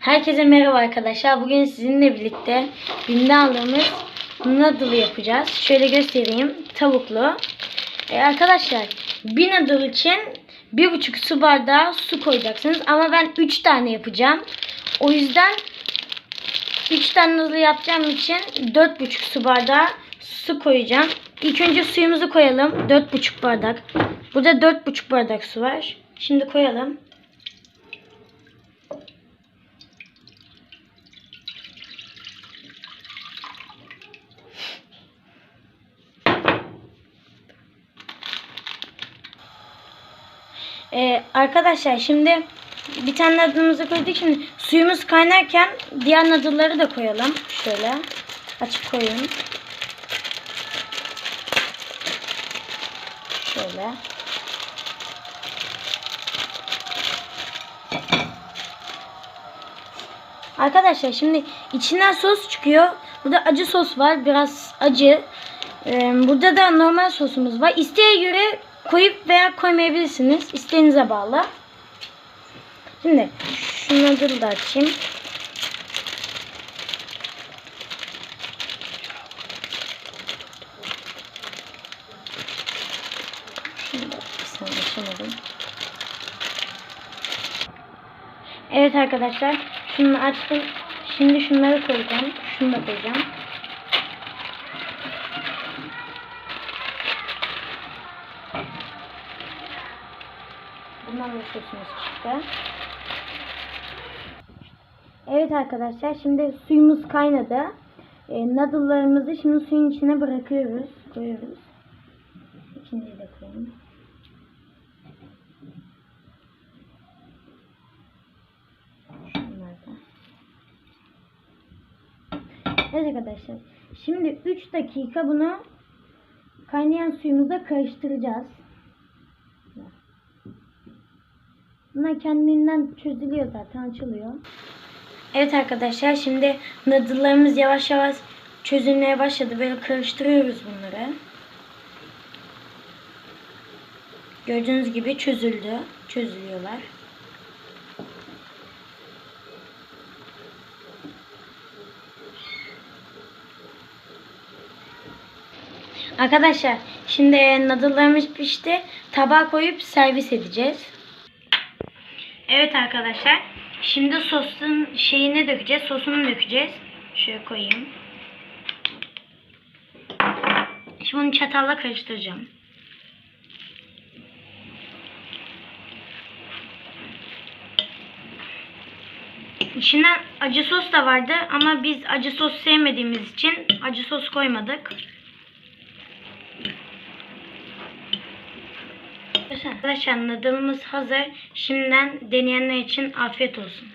Herkese merhaba arkadaşlar. Bugün sizinle birlikte binde aldığımız noodle yapacağız. Şöyle göstereyim. Tavuklu. Ee, arkadaşlar bir noodle için bir buçuk su bardağı su koyacaksınız. Ama ben 3 tane yapacağım. O yüzden 3 tane noodle yapacağım için 4,5 su bardağı su koyacağım. İlk önce suyumuzu koyalım. 4,5 bardak. Burada 4,5 bardak su var. Şimdi koyalım. Ee, arkadaşlar şimdi bir tane nadılımızı koyduk. Şimdi suyumuz kaynarken diğer nadılları da koyalım. Şöyle açıp koyayım. Şöyle. Arkadaşlar şimdi içinden sos çıkıyor. Burada acı sos var. Biraz acı. Ee, burada da normal sosumuz var. İsteğe göre koyup veya koymayabilirsiniz. İsteğinize bağlı. Şimdi şunları da açayım. Evet arkadaşlar. Şunu açtım. Şimdi şunları koyacağım. Şunu da koyacağım. Da sosumuz çıktı. Evet arkadaşlar şimdi suyumuz kaynadı. E, noodle'larımızı şimdi suyun içine bırakıyoruz. Koyuyoruz. İkinciyi de koyalım. Evet arkadaşlar. Şimdi 3 dakika bunu kaynayan suyumuzda karıştıracağız. Bunlar kendinden çözülüyor zaten açılıyor. Evet arkadaşlar şimdi noodle'larımız yavaş yavaş çözülmeye başladı. Böyle karıştırıyoruz bunları. Gördüğünüz gibi çözüldü. Çözülüyorlar. Arkadaşlar şimdi noodle'larımız pişti. Tabağa koyup servis edeceğiz. Evet arkadaşlar. Şimdi sosun şeyini dökeceğiz. Sosunu dökeceğiz. Şöyle koyayım. Şimdi bunu çatalla karıştıracağım. İçinden acı sos da vardı ama biz acı sos sevmediğimiz için acı sos koymadık. Arkadaşlar noodle'ımız hazır. Şimdiden deneyenler için afiyet olsun.